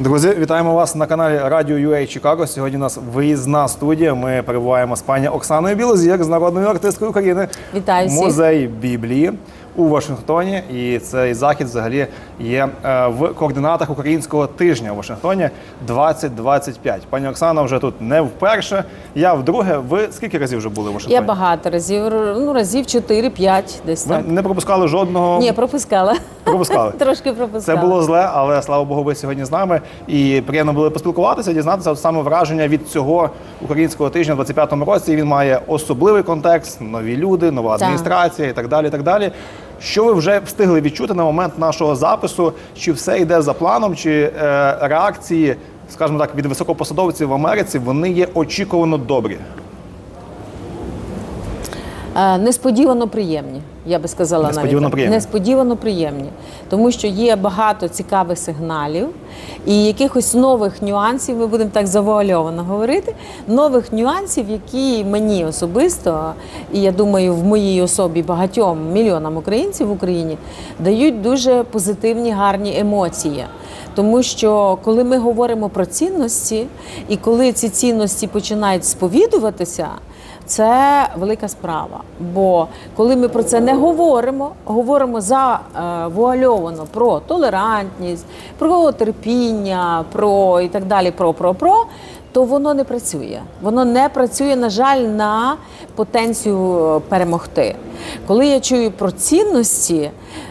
Друзі, вітаємо вас на каналі Радіо UA Чикаго. Сьогодні у нас виїзна студія. Ми перебуваємо з пані Оксаною Білозір з народною артисткою України. Вітаю всіх. Музей Біблії у Вашингтоні. І цей захід взагалі є е, в координатах українського тижня у Вашингтоні 2025. Пані Оксана вже тут не вперше. Я вдруге. Ви скільки разів вже були в Вашингтоні? Я багато разів, ну разів 4-5 десь Ви так. не пропускали жодного. Ні, пропускала. Пропускали. Трошки Це було зле, але слава Богу, ви сьогодні з нами. І приємно було поспілкуватися, дізнатися от саме враження від цього українського тижня в 25-му році. Він має особливий контекст, нові люди, нова адміністрація і так далі. І так далі. Що ви вже встигли відчути на момент нашого запису? Чи все йде за планом, чи е, реакції, скажімо так, від високопосадовців в Америці вони є очікувано добрі? Е, Несподівано приємні, я би сказала Несподівано навіть. приємні. Несподівано приємні. Тому що є багато цікавих сигналів і якихось нових нюансів, ми будемо так завуальовано говорити, нових нюансів, які мені особисто, і я думаю, в моїй особі багатьом мільйонам українців в Україні дають дуже позитивні, гарні емоції. Тому що коли ми говоримо про цінності, і коли ці цінності починають сповідуватися, це велика справа. Бо коли ми про це не говоримо, говоримо завуальовано про толерантність, про терпіння, про і так далі, про, про, про. То воно не працює. Воно не працює, на жаль, на потенцію е, перемогти. Коли я чую про цінності,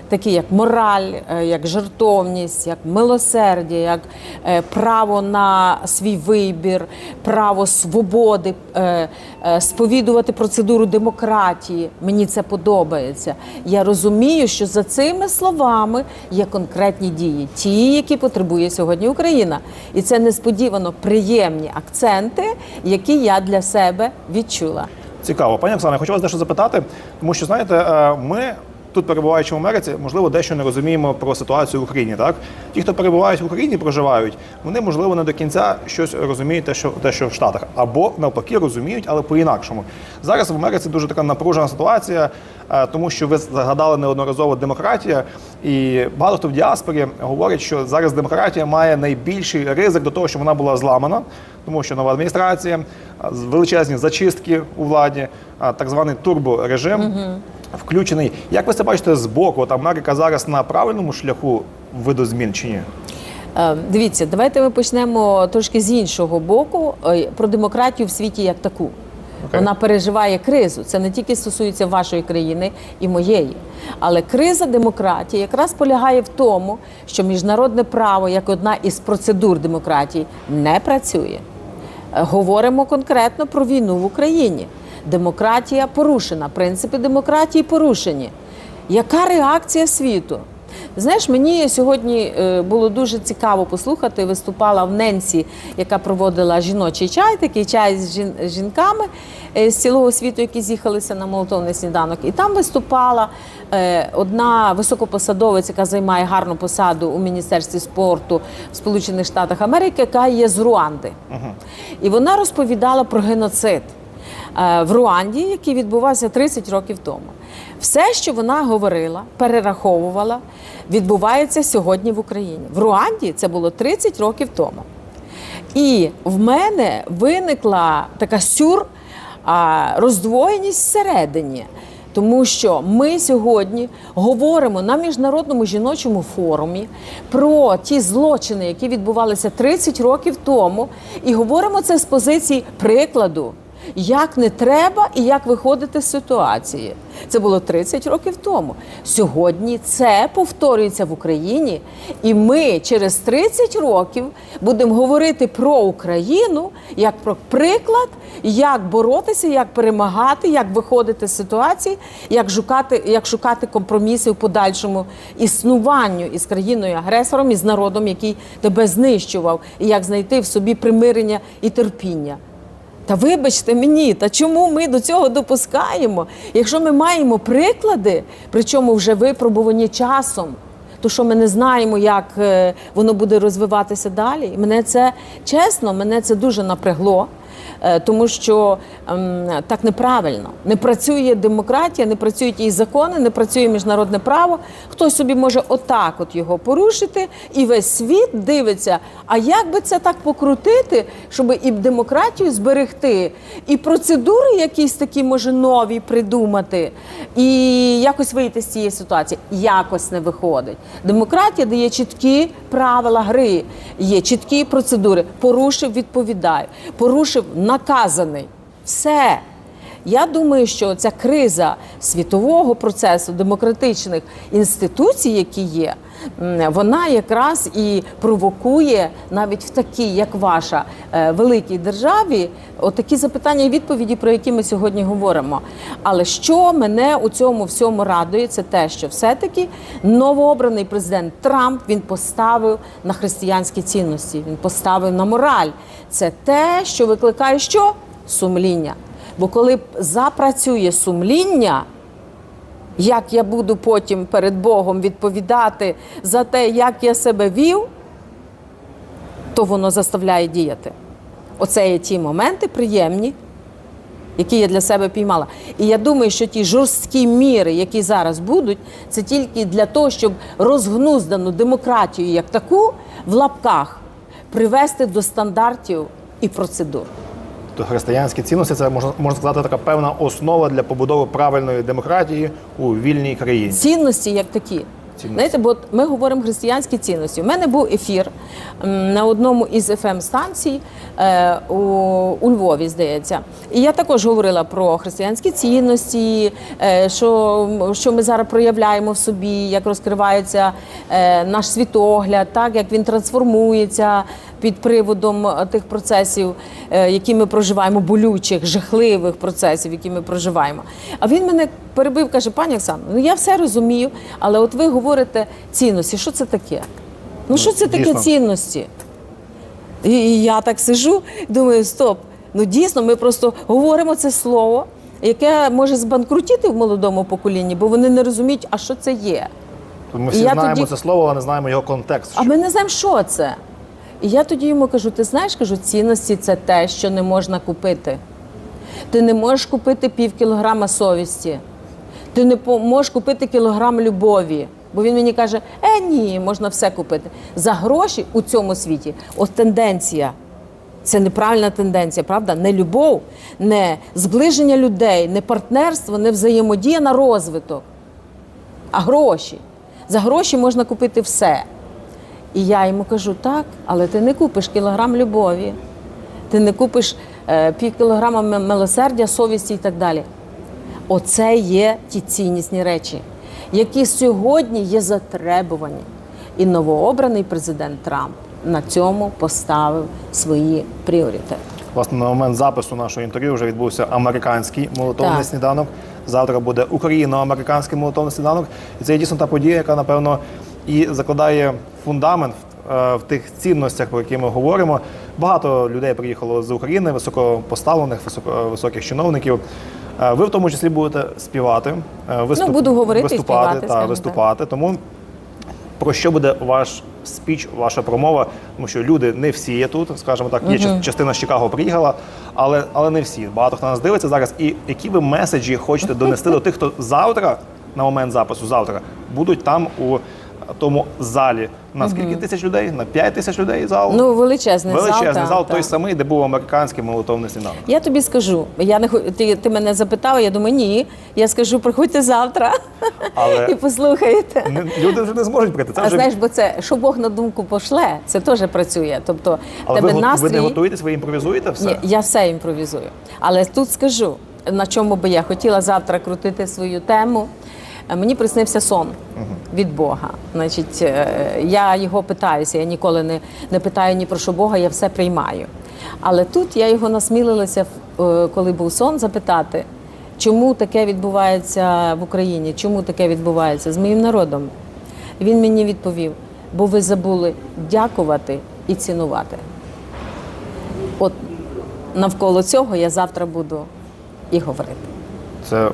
такі як мораль, е, як жертовність, як милосердя, як е, право на свій вибір, право свободи, е, сповідувати процедуру демократії. Мені це подобається. Я розумію, що за цими словами є конкретні дії, ті, які потребує сьогодні Україна. І це несподівано приємні акценти, які я для себе відчула. Цікаво, пані Оксана, я хочу вас дещо запитати, тому що знаєте, ми. Тут перебуваючи в Америці, можливо, дещо не розуміємо про ситуацію в Україні. Так, ті, хто перебувають в Україні, проживають, вони можливо не до кінця щось розуміють, те, що те, що в Штатах, або навпаки розуміють, але по-інакшому. Зараз в Америці дуже така напружена ситуація, е, тому що ви згадали неодноразово демократія, і багато хто в діаспорі говорить, що зараз демократія має найбільший ризик до того, що вона була зламана, тому що нова адміністрація, величезні зачистки у владі, так званий турборежим включений. Як ви це бачите з боку? От Америка зараз на правильному шляху видозмін чи ні? Е, Дивіться, давайте ми почнемо трошки з іншого боку е, про демократію в світі як таку. Окей. Вона переживає кризу. Це не тільки стосується вашої країни і моєї. Але криза демократії якраз полягає в тому, що міжнародне право, як одна із процедур демократії, не працює. Е, Говоримо конкретно про війну в Україні. Демократія порушена, принципи демократії порушені. Яка реакція світу? Знаєш, мені сьогодні е, було дуже цікаво послухати. Виступала в Ненсі, яка проводила жіночий чай, такий чай з жінками е, з цілого світу, які з'їхалися на молотовний сніданок. І там виступала е, одна високопосадовець, яка займає гарну посаду у міністерстві спорту в Сполучених Штатах Америки, яка є з Руанди. І вона розповідала про геноцид в Руанді, який відбувався 30 років тому. Все, що вона говорила, перераховувала, відбувається сьогодні в Україні. В Руанді це було 30 років тому. І в мене виникла така сюр роздвоєність всередині. Тому що ми сьогодні говоримо на міжнародному жіночому форумі про ті злочини, які відбувалися 30 років тому, і говоримо це з позиції прикладу, як не треба і як виходити з ситуації. Це було 30 років тому. Сьогодні це повторюється в Україні, і ми через 30 років будемо говорити про Україну як про приклад, як боротися, як перемагати, як виходити з ситуації, як шукати, як шукати компроміси в подальшому існуванню із країною агресором і з народом, який тебе знищував, і як знайти в собі примирення і терпіння. Та вибачте мені, та чому ми до цього допускаємо? Якщо ми маємо приклади, причому вже випробувані часом, то що ми не знаємо, як е, воно буде розвиватися далі. Мене це чесно, мене це дуже напрягло. Е, тому що ем, так неправильно. Не працює демократія, не працюють її закони, не працює міжнародне право. Хтось собі може отак от його порушити, і весь світ дивиться. А як би це так покрутити, щоб і демократію зберегти, і процедури якісь такі може нові придумати, і якось вийти з цієї ситуації? Якось не виходить. Демократія дає чіткі правила гри, є чіткі процедури. Порушив, відповідаю. Порушив наказаний. Все. Я думаю, що ця криза світового процесу, демократичних інституцій, які є, вона якраз і провокує навіть в такій, як ваша е, великій державі, отакі запитання і відповіді, про які ми сьогодні говоримо. Але що мене у цьому всьому радує, це те, що все-таки новообраний президент Трамп він поставив на християнські цінності, він поставив на мораль. Це те, що викликає що? Сумління. Бо коли запрацює сумління, як я буду потім перед Богом відповідати за те, як я себе вів, то воно заставляє діяти. Оце є ті моменти приємні, які я для себе піймала. І я думаю, що ті жорсткі міри, які зараз будуть, це тільки для того, щоб розгнуздану демократію як таку в лапках привести до стандартів і процедур. То християнські цінності це можна можна сказати така певна основа для побудови правильної демократії у вільній країні. Цінності як такі. Знаєте, бо ми говоримо християнські цінності. У мене був ефір на одному із fm станцій е, у, Львові, здається. І я також говорила про християнські цінності, е, що, що ми зараз проявляємо в собі, як розкривається е, наш світогляд, так як він трансформується під приводом тих процесів, які ми проживаємо, болючих, жахливих процесів, які ми проживаємо. А він мене перебив, каже: пані Оксано, ну я все розумію, але от ви говорите цінності. Що це таке? Ну що це таке дійсно. цінності? І, і я так сижу, думаю, стоп. Ну дійсно, ми просто говоримо це слово, яке може збанкрутіти в молодому поколінні, бо вони не розуміють, а що це є. Ми І всі я знаємо тоді- це слово, але не знаємо його контекст. А ми не знаємо, що це. І я тоді йому кажу: ти знаєш, кажу, цінності це те, що не можна купити. Ти не можеш купити пів кілограма совісті. Ти не можеш купити кілограм любові. Бо він мені каже: е, ні, можна все купити. За гроші у цьому світі от тенденція. Це неправильна тенденція, правда? Не любов, не зближення людей, не партнерство, не взаємодія на розвиток, а гроші. За гроші можна купити все. І я йому кажу, так, але ти не купиш кілограм любові, ти не купиш е, пів кілограма милосердя, совісті і так далі. Оце є ті ціннісні речі, які сьогодні є затребувані. І новообраний президент Трамп на цьому поставив свої пріоритети. Власне, на момент запису нашого інтерв'ю вже відбувся американський молитовний Так. сніданок. Завтра буде україно-американський молитовний сніданок. І це є дійсно та подія, яка напевно і закладає фундамент е, в тих цінностях, про які ми говоримо. Багато людей приїхало з України, високопоставлених, високо, високих чиновників. Е, Ви в тому числі будете співати, е, виступ- Ну, буду говорити виступати співати, та скажімо виступати. Тому про що буде ваш спіч, ваша промова? Тому що люди не всі є тут, скажімо так, є част- частина з Чикаго приїхала, але, але не всі. Багато хто нас дивиться зараз. І які ви меседжі хочете донести до тих, хто завтра, на момент запису, завтра, будуть там у тому залі. На скільки тисяч людей? На 5 тисяч людей зал? Ну, величезний, Величезний зал. зал, так, той так. самий, де був американський молитовний сніданок. Я тобі скажу, я не ти, ти мене запитала, я думаю, ні. Я скажу, приходьте завтра Але- і послухайте. Люди вже не зможуть прийти. Це А вже знаєш, бо це що Бог на думку пошле, це теж працює. Тобто але тебе ви, настрій. ви не готуєтесь, ви імпровізуєте все. Ні, я все імпровізую. Але тут скажу, на чому би я хотіла завтра крутити свою тему. Е, Мені приснився сон від Бога. Значить, е, я його питаюся, я ніколи не, не питаю ні про що Бога, я все приймаю. Але тут я його насмілилася, е, коли був сон, запитати, чому таке відбувається в Україні, чому таке відбувається з моїм народом. Він мені відповів: бо ви забули дякувати і цінувати. От навколо цього я завтра буду і говорити. Це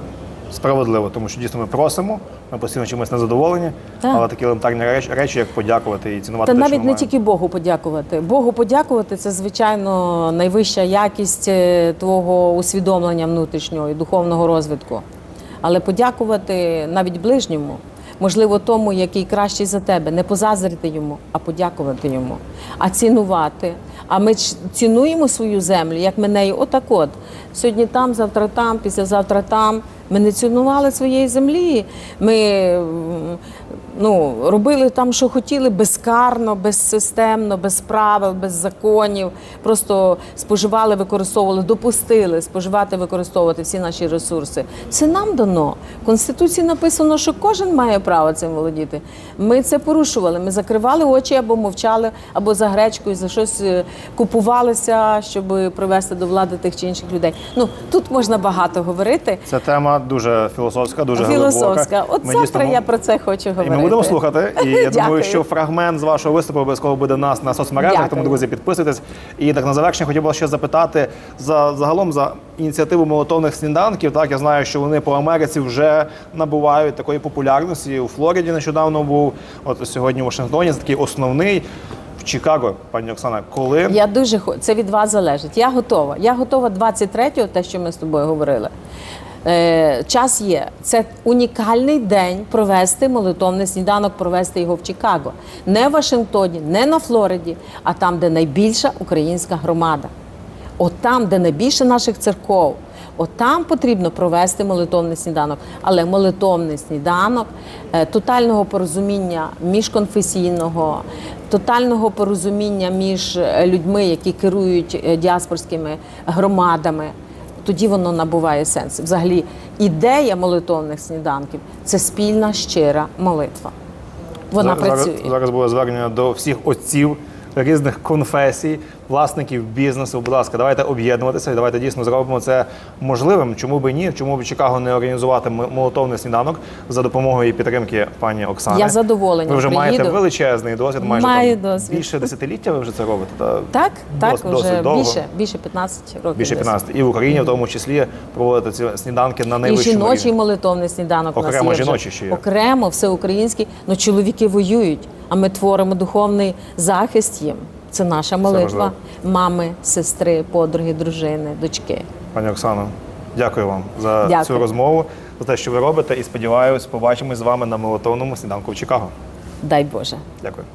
справедливо, тому що дійсно ми просимо, Ми постійно чимось незадоволені, Так. але такі елементарні речі, речі, як подякувати і цінувати Та те, що навіть ми не маємо. тільки Богу подякувати. Богу подякувати це звичайно найвища якість е, твого усвідомлення внутрішнього і духовного розвитку. Але подякувати навіть ближньому, можливо, тому, який кращий за тебе, не позазрити йому, а подякувати йому, а цінувати. А ми цінуємо свою землю, як ми нею, отак от. Сьогодні там, завтра там, післязавтра там. Ми не цінували своєї землі. Ми ну, робили там, що хотіли, безкарно, безсистемно, без правил, без законів. Просто споживали, використовували, допустили споживати, використовувати всі наші ресурси. Це нам дано. В Конституції написано, що кожен має право цим володіти. Ми це порушували. Ми закривали очі або мовчали, або за гречкою, за щось е, купувалися, щоб привести до влади тих чи інших людей. Ну тут можна багато говорити. Ця тема дуже філософська, дуже Філософська. глибока. От Ми завтра дійсно- я про це хочу І говорити. ми будемо слухати. І я думаю, Дякую. що фрагмент з вашого виступу обов'язково буде у нас на соцмережах. Дякую. Тому, друзі, підписуйтесь. І так на завершення хотів би ще запитати за загалом за ініціативу молотовних сніданків. Так я знаю, що вони по Америці вже набувають такої популярності. У Флориді нещодавно був. От сьогодні в Вашингтоні це такий основний. В Чикаго, пані Оксана, коли Я дуже це від вас залежить. Я готова. Я готова 23-го, те, що ми з тобою говорили. Е, час є. Це унікальний день провести молитовний сніданок, провести його в Чикаго. Не в Вашингтоні, не на Флориді, а там, де найбільша українська громада. От там, де найбільше наших церков, от там потрібно провести молитовний сніданок. Але молитовний сніданок е, тотального порозуміння міжконфесійного, тотального порозуміння між е, людьми, які керують е, діаспорськими громадами. Тоді воно набуває сенс. Взагалі, ідея молитовних сніданків це спільна щира молитва. Вона зараз, працює. зараз було звернення до всіх отців різних конфесій, власників бізнесу. Будь ласка, давайте об'єднуватися і давайте дійсно зробимо це можливим. Чому би ні? Чому б Чикаго не організувати молотовний сніданок за допомогою і підтримки пані Оксани? Я задоволена, Ви вже маєте величезний досвід, майже Маю там, досвід. більше десятиліття. Ви вже це робите. Та Так, так, дос- вже довго. більше, більше 15 років. Більше десь. 15. І в Україні, в тому числі, проводити ці сніданки на І найвищому жіночий рівні. молитовний сніданок у нас Окремо є вже. ще є. Окремо, всеукраїнський. Ну, чоловіки воюють, а ми творимо духовний захист їм. Це наша молитва. Мами, сестри, подруги, дружини, дочки. Пані Оксано, дякую вам за Дякую. цю розмову, за те, що ви робите, і сподіваюсь, побачимось з вами на молотовному сніданку в Чикаго. Дай Боже. Дякую.